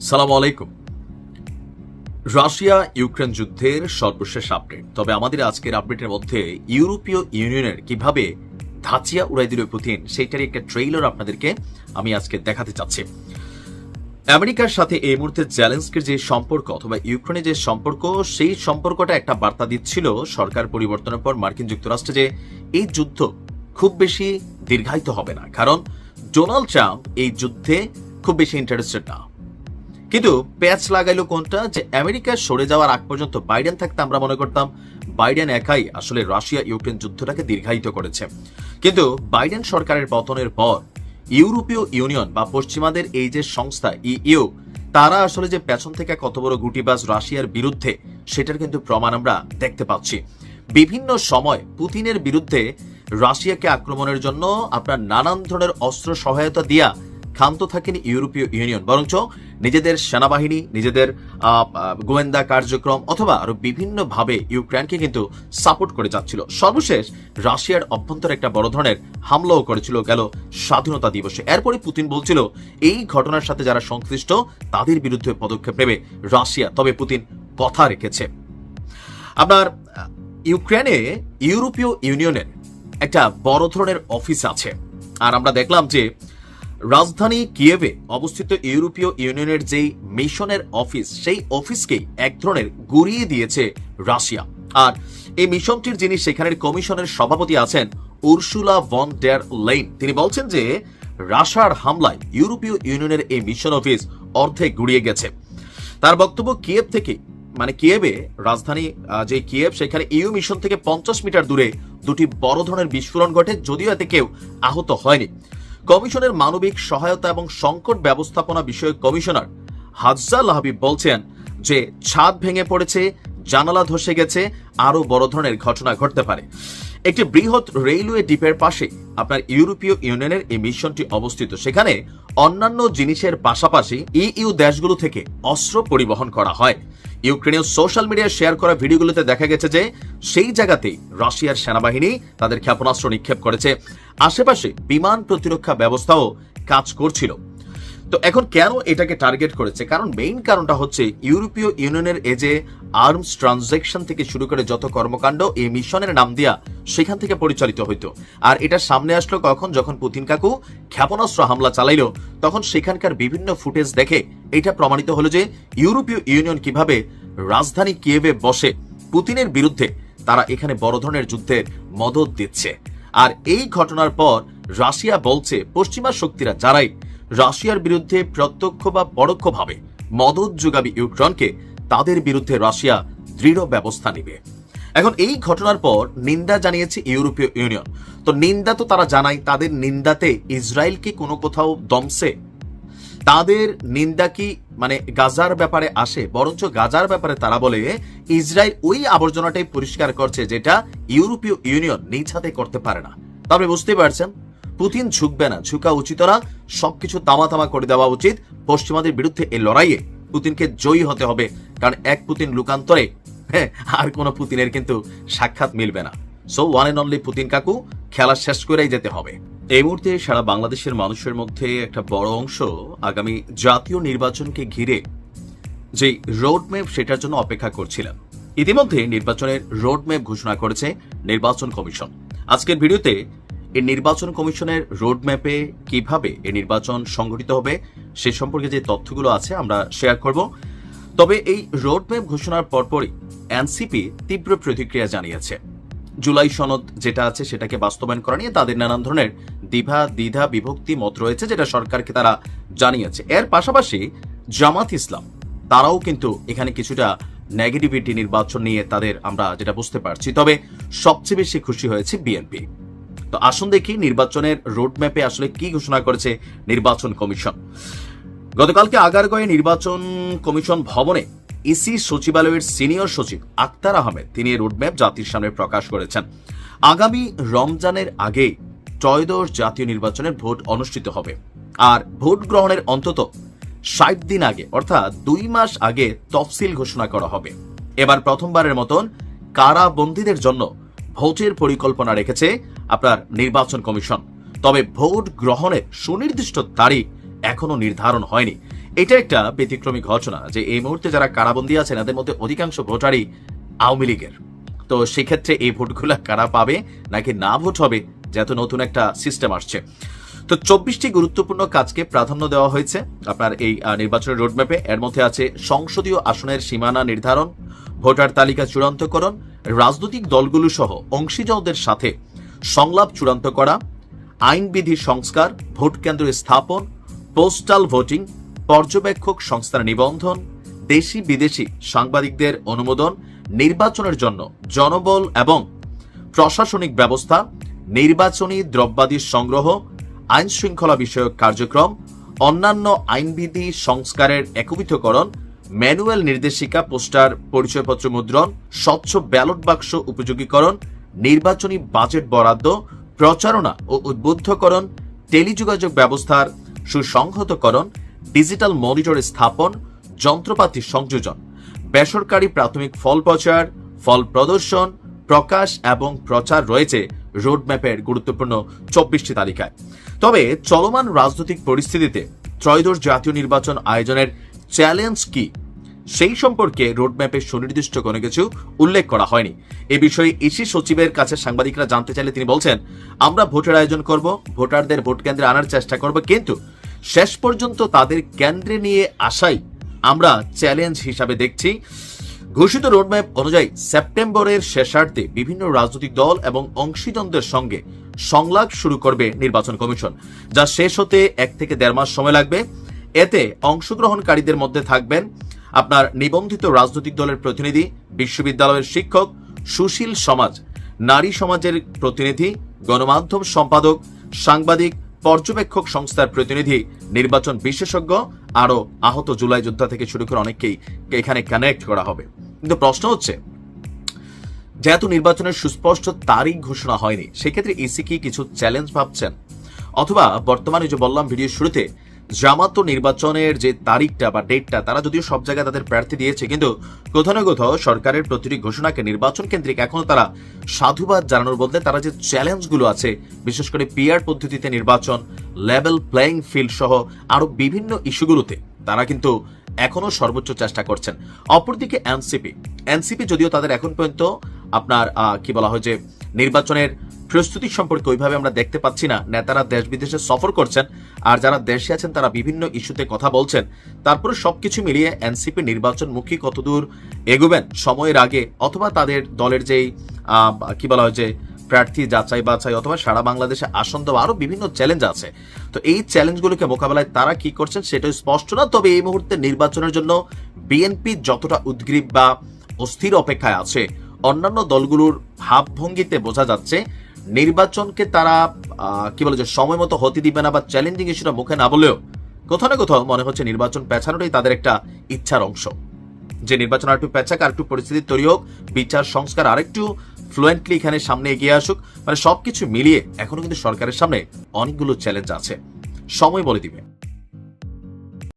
সালাম আলাইকুম। Russia Ukraine যুদ্ধের সর্বশেষ আপডেট। তবে আমাদের আজকের আপডেটের মধ্যে ইউরোপীয় ইউনিয়নের কীভাবে ধাচিয়া উড়াই দিল পুতিন, সেইটারই একটা ট্রেইলার আপনাদেরকে আমি আজকে দেখাতে চাচ্ছি। আমেরিকার সাথে এই মুহূর্তে জ্যালেন্সকের যে সম্পর্ক অথবা ইউক্রেনের যে সম্পর্ক, সেই সম্পর্কটা একটা বার্তা দিচ্ছিল সরকার পরিবর্তনের পর মার্কিন যুক্তরাষ্ট্রে যে এই যুদ্ধ খুব বেশি দীর্ঘায়িত হবে না। কারণ ডোনাল্ড ট্রাম্প এই যুদ্ধে খুব বেশি ইন্টারেস্টেড না। কিন্তু প্যাচ লাগাইলো কোনটা? যে আমেরিকা সরে যাওয়ার আগ পর্যন্ত বাইডেন থাকতে আমরা মনে করতাম, বাইডেন একাই আসলে রাশিয়া ইউক্রেন যুদ্ধটাকে দীর্ঘায়িত করেছে। কিন্তু বাইডেন সরকারের পতনের পর ইউরোপীয় ইউনিয়ন বা পশ্চিমাদের এই যে সংস্থা, ইইউ, তারা আসলে যে পেছন থেকে কত বড় গুটিবাজ রাশিয়ার বিরুদ্ধে, সেটার কিন্তু প্রমাণ আমরা দেখতে পাচ্ছি। বিভিন্ন সময় পুতিনের বিরুদ্ধে রাশিয়াকে আক্রমণের জন্য আপনার নানান ধরনের অস্ত্র সহায়তা দিয়া ক্ষান্ত থাকেন ইউরোপীয় ইউনিয়ন। বরঞ্চ নিজেদের সেনাবাহিনী, নিজেদের গোয়েন্দা কার্যক্রম অথবা আরও বিভিন্ন ভাবে ইউক্রেনকে কিন্তু সাপোর্ট করে যাচ্ছিল। সর্বশেষ রাশিয়ার অভ্যন্তরে একটা বড় ধরনের হামলাও করেছিল, গেল স্বাধীনতা দিবসে। এরপরে পুতিন বলছিল, এই ঘটনার সাথে যারা সংশ্লিষ্ট, তাদের বিরুদ্ধে পদক্ষেপ নেবে রাশিয়া। তবে পুতিন কথা রেখেছে। আপনার, ইউক্রেনে ইউরোপীয় ইউনিয়নের একটা বড় ধরনের অফিস আছে। আর আমরা দেখলাম যে রাজধানী কিয়েভে অবস্থিত ইউরোপীয় ইউনিয়নের যেই মিশনের অফিস, সেই অফিসকেই এক ধরনের গুড়িয়ে দিয়েছে রাশিয়া। আর এই মিশনটির যিনি সেখানের কমিশনের সভাপতি আছেন, উর্সুলা ভন ডের লেইন, তিনি বলছেন যে রাশার হামলায় ইউরোপীয় ইউনিয়নের এই মিশন অফিস অর্ধেক গুড়িয়ে গেছে। তার বক্তব্য কিয়েভ থেকে মানে কিয়েভে রাজধানী যে কিয়েভ, সেখানে ইউ মিশন থেকে পঞ্চাশ মিটার দূরে দুটি বড় ধরনের বিস্ফোরণ ঘটে, যদিও এতে কেউ আহত হয়নি। কমিশনের মানবিক সহায়তা এবং সংকট ব্যবস্থাপনা বিষয়ক কমিশনার হাজ্জাল হাবিব বলছেন যে ছাদ ভেঙে পড়েছে, জানালা ধসে গেছে আরও বড় ধরনের ঘটনা ঘটতে পারে। একটি বৃহৎ রেলওয়ে ডিপের পাশে আপনার ইউরোপীয় ইউনিয়নের এই মিশনটি অবস্থিত। সেখানে অন্যান্য জিনিসের পাশাপাশি ইইউ দেশগুলো থেকে অস্ত্র পরিবহন করা হয়। ইউক্রেনীয় সোশ্যাল মিডিয়ায় শেয়ার করা ভিডিওগুলোতে দেখা গেছে যে সেই জায়গাতেই রাশিয়ার সেনাবাহিনী তাদের ক্ষেপণাস্ত্র নিক্ষেপ করেছে। আশেপাশে বিমান প্রতিরক্ষা ব্যবস্থাও কাজ করছিল। তো এখন কেন এটাকে টার্গেট করেছে? কারণ মেইন কারণটা হচ্ছে ইউরোপীয় ইউনিয়নের এ যে আর্মস ট্রানজ্যাকশন থেকে শুরু করে যত কর্মকাণ্ড, এই মিশনের নাম দিয়া সেখান থেকে পরিচালিত হইতো। আর এটা সামনে আসলো কখন? যখন পুতিন কাকু ক্ষেপণাস্ত্র হামলা চালাইলো, তখন সেখানকার বিভিন্ন ফুটেজ দেখে এটা প্রমাণিত হলো যে ইউরোপীয় ইউনিয়ন কীভাবে রাজধানী কিয়েভে বসে পুতিনের বিরুদ্ধে তারা এখানে বড় ধরনের যুদ্ধের মদত দিচ্ছে। আর এই ঘটনার পর রাশিয়া বলছে, পশ্চিমা শক্তিরা যারাই রাশিয়ার বিরুদ্ধে প্রত্যক্ষ বা পরোক্ষভাবে মদত যোগাবে ইউক্রেনকে, তাদের বিরুদ্ধে রাশিয়া দৃঢ় ব্যবস্থা নেবে। এখন এই ঘটনার পর নিন্দা জানিয়েছে ইউরোপীয় ইউনিয়ন। তো নিন্দা তো তারা জানায়, তাদের নিন্দাতে ইসরায়েল কি কোনো কোথাও দমছে? তাদের নিন্দা কি মানে গাজার ব্যাপারে আসে? বরঞ্চ গাজার ব্যাপারে তারা বলে, ইসরায়েল ওই আবর্জনাটাই পরিষ্কার করছে যেটা ইউরোপীয় ইউনিয়ন নিজ হাতে করতে পারে না। তবে বুঝতে পারছেন? পুতিন ঝুঁকবে না, ঝুঁকা উচিত না সবকিছু তামা তামা করে দেওয়া উচিত। পশ্চিমাদের বিরুদ্ধে এই লড়াইয়ে পুতিনকে জয়ী হতে হবে, কারণ এক পুতিন লুকান্তরে হ্যাঁ আর কোনো পুতিনের কিন্তু সাক্ষাৎ মিলবে না। So one and only Putin কাকু, খেলা শেষ করেই যেতে হবে। এই মুহূর্তে সারা বাংলাদেশের মানুষের মধ্যে একটা বড় অংশ আগামী জাতীয় নির্বাচনকে ঘিরে যে রোডম্যাপ সেটার জন্য অপেক্ষা করছিলেন। ইতিমধ্যে নির্বাচনের রোডম্যাপ ঘোষণা করেছে নির্বাচন কমিশন। আজকের ভিডিওতে এই নির্বাচন কমিশনের রোডম্যাপে কীভাবে এই নির্বাচন সংগঠিত হবে, সে সম্পর্কে যে তথ্যগুলো আছে আমরা শেয়ার করব। তবে এই রোডম্যাপ ঘোষণার পরপরই এনসিপি তীব্র প্রতিক্রিয়া জানিয়েছে। জুলাই সনদ যেটা আছে সেটাকে বাস্তবায়ন করা নিয়ে তাদের নানান ধরনের দ্বিধা দ্বিধা, বিভক্তি মত রয়েছে যেটা সরকারকে তারা জানিয়েছে। এর পাশাপাশি জামাত ইসলাম, তারাও কিন্তু এখানে কিছুটা নেগেটিভিটি নির্বাচন নিয়ে তাদের আমরা যেটা বুঝতে পারছি। তবে সবচেয়ে বেশি খুশি হয়েছে বিএনপি। তো আসুন দেখি নির্বাচনের রোডম্যাপে আসলে কি ঘোষণা করেছে নির্বাচন কমিশন। গতকালকে আগারগয়ে নির্বাচন কমিশন ভবনে ইসি সচিবালয়ের সিনিয়র সচিব আক্তার আহমেদ, তিনি রোডম্যাপ জাতির সামনে প্রকাশ করেছেন। আগামী রমজানের আগে ত্রয়োদশ জাতীয় নির্বাচনের ভোট অনুষ্ঠিত হবে। আর ভোট গ্রহণের অন্তত ষাট দিন আগে, অর্থাৎ দুই মাস আগে তফসিল ঘোষণা করা হবে। এবার প্রথমবারের মতন কারাবন্দীদের জন্য ভোটের পরিকল্পনা রেখেছে আপনার নির্বাচন কমিশন। তবে ভোট গ্রহণের সুনির্দিষ্ট তারিখ এখনও নির্ধারণ হয়নি। এটা একটা ব্যতিক্রমী ঘটনা যে এই মুহূর্তে যারা কারাবন্দী আছেন তাদের মধ্যে অধিকাংশ ভোটারই আওয়ামী লীগের। তো সেক্ষেত্রে এই ভোটগুলো কারা পাবে, নাকি না ভোট হবে যেহেতু নতুন একটা সিস্টেম আসছে। তো চব্বিশটি গুরুত্বপূর্ণ কাজকে প্রাধান্য দেওয়া হয়েছে। আপনার এই নির্বাচনের রোডম্যাপে এর মধ্যে আছে সংসদীয় আসনের সীমানা নির্ধারণ, ভোটার তালিকা চূড়ান্তকরণ রাজনৈতিক দলগুলো সহ অংশীজনদের সাথে সংলাপ চূড়ান্ত করা, আইনবিধি সংস্কার, ভোট কেন্দ্র স্থাপন, পোস্টাল ভোটিং, পর্যবেক্ষক সংস্থার নিবন্ধন, দেশি বিদেশি সাংবাদিকদের অনুমোদন, নির্বাচনের জন্য জনবল এবং প্রশাসনিক ব্যবস্থা, নির্বাচনী দ্রব্যাদির সংগ্রহ আইন শৃঙ্খলা বিষয়ক কার্যক্রম, অন্যান্য আইনবিধি সংস্কারের একীভূতকরণ ম্যানুয়াল নির্দেশিকা, পোস্টার, পরিচয়পত্র মুদ্রণ, স্বচ্ছ ব্যালট বাক্স উপযোগীকরণ, নির্বাচনী বাজেট বরাদ্দ, প্রচারণা ও উদ্বুদ্ধকরণ, টেলিযোগাযোগ ব্যবস্থার সুসংহতকরণ, ডিজিটাল মনিটর স্থাপন, যন্ত্রপাতি সংযোজন, বেসরকারি প্রাথমিক ফল প্রচার, ফল প্রদর্শন, প্রকাশ এবং প্রচার রয়েছে রোডম্যাপের গুরুত্বপূর্ণ চব্বিশটি তালিকায়। তবে চলমান রাজনৈতিক পরিস্থিতিতে ত্রয়োদশ জাতীয় নির্বাচন আয়োজনের চ্যালেঞ্জ কি? সেই সম্পর্কে রোডম্যাপে সুনির্দিষ্ট কোনো কিছু উল্লেখ করা হয়নি। এ বিষয়ে ইসি সচিবের কাছে সাংবাদিকরা জানতে চাইলে তিনি বলছেন, আমরা ভোটের আয়োজন করব, ভোটারদের ভোট কেন্দ্রে আনার চেষ্টা করব, কিন্তু শেষ পর্যন্ত তাদের কেন্দ্রে নিয়ে আসাই আমরা চ্যালেঞ্জ হিসাবে দেখছি। ঘোষিত রোডম্যাপ অনুযায়ী সেপ্টেম্বরের শেষার্ধে বিভিন্ন রাজনৈতিক দল এবং অংশীজনদের সঙ্গে সংলাপ শুরু করবে নির্বাচন কমিশন, যা শেষ হতে এক থেকে দেড় মাস সময় লাগবে। এতে অংশগ্রহণকারীদের মধ্যে থাকবেন আপনার নিবন্ধিত রাজনৈতিক দলের প্রতিনিধি, বিশ্ববিদ্যালয়ের শিক্ষক, সুশীল সমাজ, নারী সমাজের প্রতিনিধি, গণমাধ্যম সম্পাদক, সাংবাদিক, পর্যবেক্ষক সংস্থার প্রতিনিধি, নির্বাচন বিশেষজ্ঞ, আরও আহত জুলাই যোদ্ধা থেকে শুরু করে অনেককেই এখানে কানেক্ট করা হবে। কিন্তু প্রশ্ন হচ্ছে, যেহেতু নির্বাচনের সুস্পষ্ট তারিখ ঘোষণা হয়নি, সেক্ষেত্রে ইসি কি কিছু চ্যালেঞ্জ ভাবছেন? অথবা বর্তমানে যে বললাম ভিডিও শুরুতে জামাত নির্বাচনের যে তারিখটা বা ডেটটা, তারা যদিও সব জায়গায় তাদের প্রার্থী দিয়েছে, কিন্তু কোথাও না কোথাও সরকারের প্রতিটি ঘোষণাকে নির্বাচন কেন্দ্রিক এখনও তারা সাধুবাদ জানানোর বদলে তারা যে চ্যালেঞ্জগুলো আছে, বিশেষ করে পিআর পদ্ধতিতে নির্বাচন লেভেল প্লেয়িং ফিল্ড সহ আরও বিভিন্ন ইস্যুগুলোতে, তারা কিন্তু এখনও সর্বোচ্চ চেষ্টা করছেন। অপরদিকে এনসিপি এনসিপি যদিও তাদের এখন পর্যন্ত আপনার কি বলা হয় যে নির্বাচনের প্রস্তুতি সম্পর্কে ওইভাবে আমরা দেখতে পাচ্ছি না। নেতারা দেশ বিদেশে সফর করছেন আর যারা দেশে আছেন, তারা বিভিন্ন ইস্যুতে কথা বলছেন। তারপরে সবকিছু মিলিয়ে এনসিপি নির্বাচন নির্বাচনমুখী কতদূর এগোবেন সময়ের আগে, অথবা তাদের দলের যেই কি বলা হয় যে, প্রার্থী যাচাই বাছাই, অথবা সারা বাংলাদেশে আসন দেওয়া আরও বিভিন্ন চ্যালেঞ্জ আছে। তো এই চ্যালেঞ্জগুলোকে মোকাবেলায় তারা কি করছেন সেটা স্পষ্ট না, তবে এই মুহূর্তে নির্বাচনের জন্য বিএনপি যতটা উদ্গ্রীব বা অস্থির অপেক্ষায় আছে, অন্যান্য দলগুলোর ভাবভঙ্গিতে বোঝা যাচ্ছে নির্বাচনকে তারা কি বলে যে সময় মতো হতে দিবে না বা চ্যালেঞ্জিং ইস্যুটা মুখে না বলেও কোথাও না কোথাও মনে হচ্ছে নির্বাচন পেছানোটাই তাদের একটা ইচ্ছার অংশ। যে নির্বাচন আরেকটু পেঁচাক আরেকটু পরিস্থিতি তৈরি হোক, বিচার, সংস্কার আরেকটু ফ্লুয়েন্টলি এখানে সামনে এগিয়ে আসুক মানে সবকিছু মিলিয়ে এখনও কিন্তু সরকারের সামনে অনেকগুলো চ্যালেঞ্জ আছে। সময় বলে দিবে।